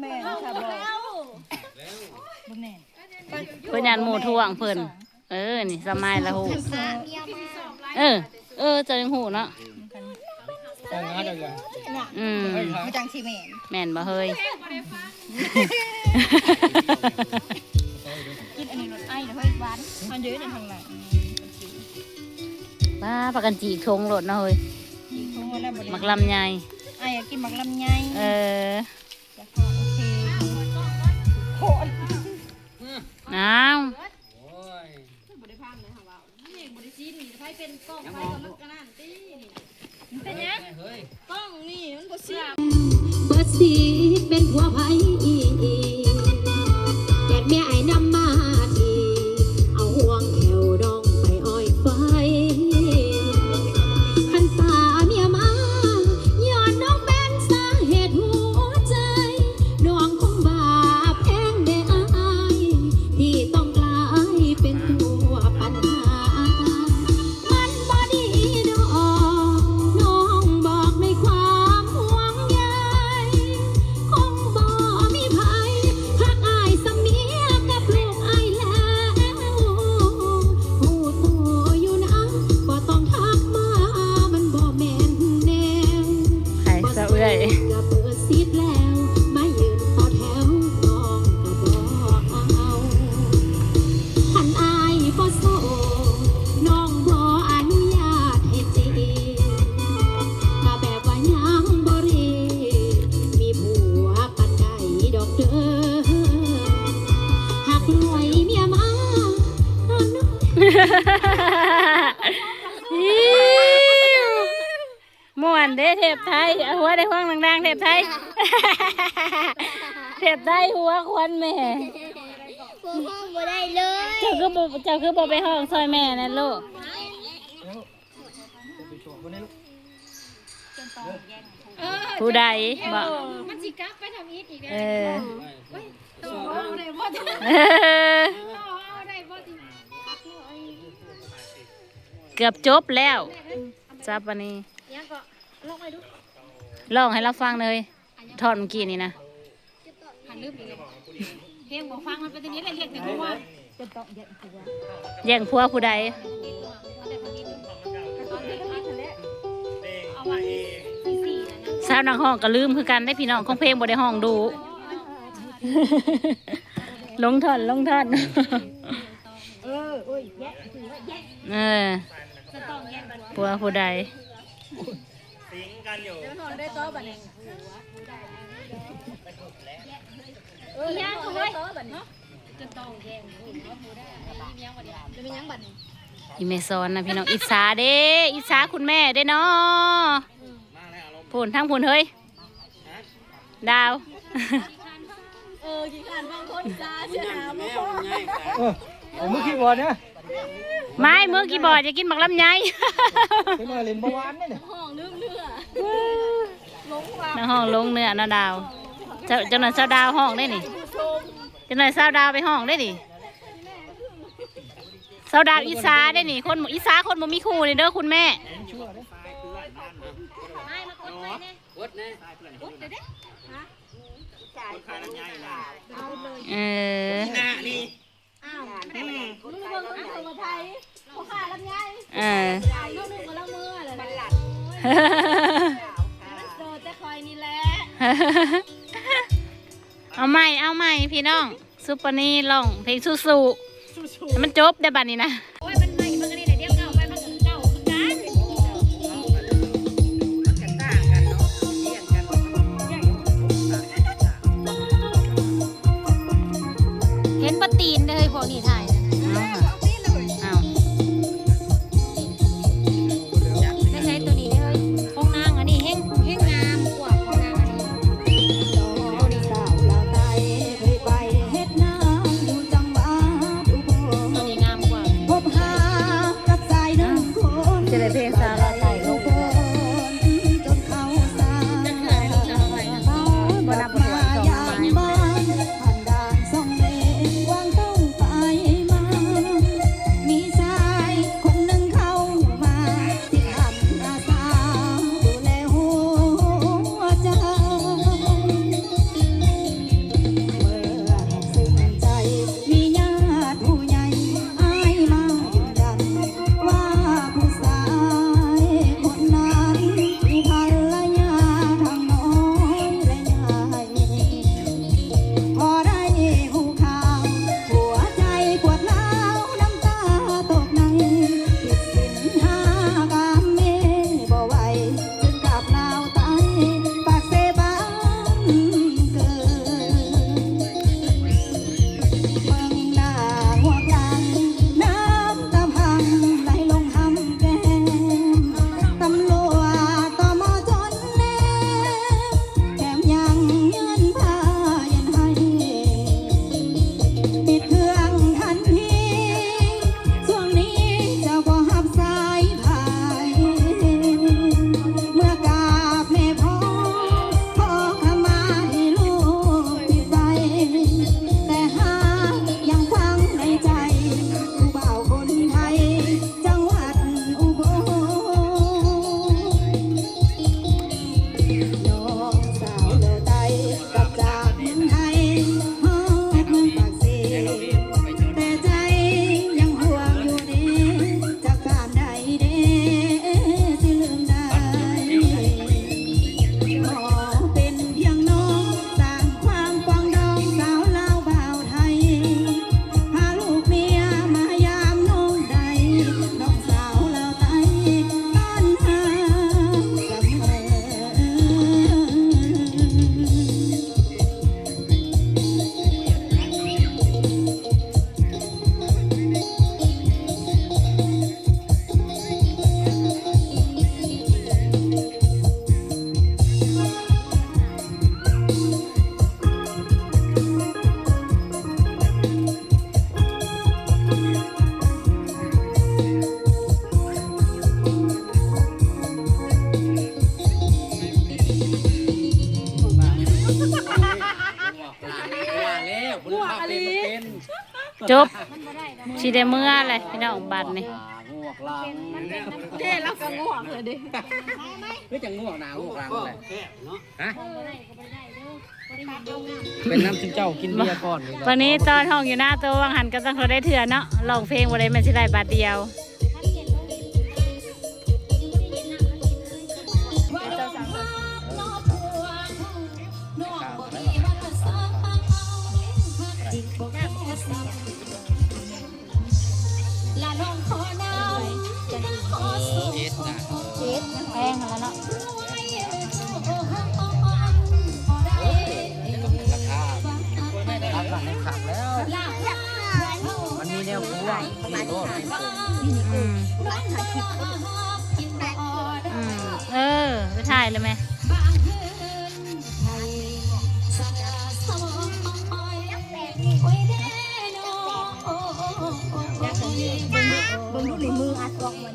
แม่ชาบอกบ่แม่เพิ่นยันหมู่ท่วงเพิ่นเออ นี่สมัยละหูเออ เออเจะยังหูเนาะแต่งงานอะไรกันอืมไม่ครับมาจังสิแม่แม่นบ่เฮ้ยกินอันนี้รสไอ้เด้อเฮ้ยหวานมันเยอะในทางหลังป้าประกันจีกทงรถเนาะเฮ้ย คงว่าแล้วบ่ได้มักลำไยไอ้อยากกินหมักลำไยเออจะพอโอเคโคตรอ้าวเบิดสีเป็นผัวไผอี ม่วนเด้เทพไทยเอาหัวได้ห้องดังๆเทพไทย เทพไทยหัวควันแม่ห้องบ่ได้เลยเจ้าคือบ่เจ้าคือบ่ไปห้องซอยแม่นั่นลูก ผู้ใดบอกมันสิกลับไปทำอีกอีกเอแล้วอ ต่อเอาได้บ่ต่อเออ เอาได้บ่ที่ เกือบจบแล้วจับวันนี้ยังก็ลอกไปดูลองให้เราฟังเลยทอดเมื่อกี้นี่นะหันลืมอีกเลยเพลงบ่ฟังมันเป็นอย่างนี้เลยเรียกแต่หัวจะต้องแยกตัวแย่งผัวผู้ใดเอาแต่คนนี้ดูตอนนี้ก็มีทะเลเอาไว้สี่ๆนะนะสาวนักห้องก็ลืมคือกันได้พี่น้องของเพลงบ่ได้ห้องดู ลงทอนลงทอนเออโอ้ยแยกถือว่าแยกเออจะต้องแยกกันผัวผู้ใดสิงกันอยู่นอนได้โต๊ะบัดนี้เออย่างเขาไว้เนาะจะต้องแยกหัวผู้ได้มียังบ่ได้จะมียังบัดนี้อีเมซอนนะพี่น้องอิจฉาเด้อิจฉาคุณแม่เด้เนาะมาแล้วอารมณ์พูนทั้งพูนเฮ้ยดาวเออกี่ขันบางคนจ้าเสียหาบ่เออ เอามือคีย์บอร์ดเนี่ยไม้มือกีย์บอร์ดอย่ากินหมักลำไยเป็นมาเล่นเบาหวานเนี่ยเนี่ยห้องลืมเนื้อลงว่าในห้องลงเนื้อนะดาวเจ้าเจ้าหน่อยเจ้าดาวห้องได้นี่เจ้าหน่อยเจ้าดาวไปห้องได้นี่เจ้าดาวอีสาได้นี่คนอีสาคนบ่มีคู่เลยเด้อคุณแม่ไม่มากดไปเนี่ย เนี่ยกดเดี๋ยวเด้ขายลำไยนะเออหน้านี่มึงเบิ่งคนเอามาไทยเขาขายลำไยเออลูกนึงก็ละมือเลยบัดลัดโดดแต่คอยนี่แหละเอาใหม่เอาใหม่พี่น้องซุปเปอร์นี่ลองเพลงสู้ๆมันจบได้บัดนี้นะ บชีได้เมื่อเลยพี่น้องบัตรนี่งวกลางเท่แล้วก็ง่วงเลยดิเฮ้ยจังงวกหนางวกลางเลยฮะบ่ได้ก็บ่ได้เด้อบ่ได้เห็นดงน้ำเป็นน้ำถึงเจ้ากินเบียร์ก่อนวันนี้ตอนห้องอยู่หน้าตัววังหันก็ต้องเขาได้เถื่อเนาะลองเพลงวันนี้มันสิได้บาทเดียว มันมีแนวคูอะมีโลดอืมอืมเออไปถ่ายเลยไหมเบิ่งดูในมืออัดกล้องมัน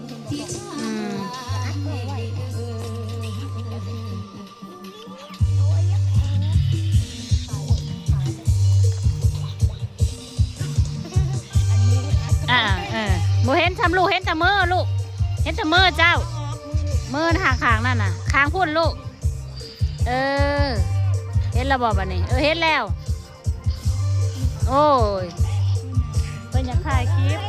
นจำลูกเห็นจำมือลูก เห็นจำมือเจ้า มือทางขางนั่นน่ะคางพุ่นลูก เออ เห็นระบอบอันนี้ เออเห็นแล้ว โอ้ยเป็นอยากถ่ายคลิป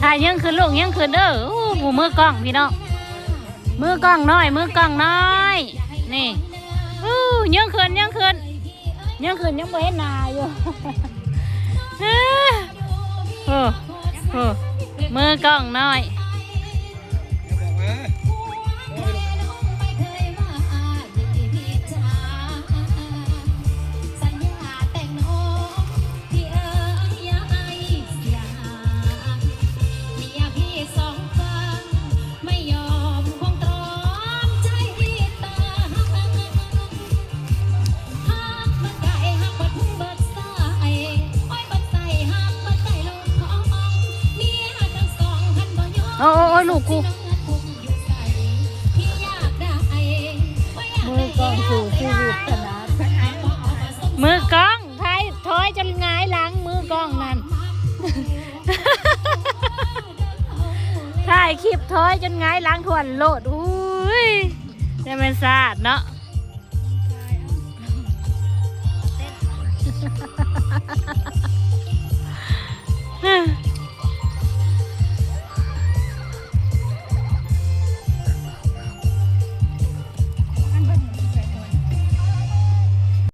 ถ่ายยังคืนลูกยังคืนเด้อโอ้หมูมือกล้องพี่น้องมือกล้องน้อย มือกล้องน้อย นี่อู้ยังคืนยังคืนยังคืนยังบ่เห็นนาอยู่เออโอ้โอ้มือกล้องน้อย โอ้โอ้โอ้ลูกกูพี่อยากได้ว่าอยากมืได้อกล้องสู่ชีวิตขนาดมือกล้องถ่ายถอยจนหงายหลังมือกล้องนั่นถ่ายคลิปถอยจนหงายหลังทวนโลดอุ้ยจะเป็นศาสตร์เนาะ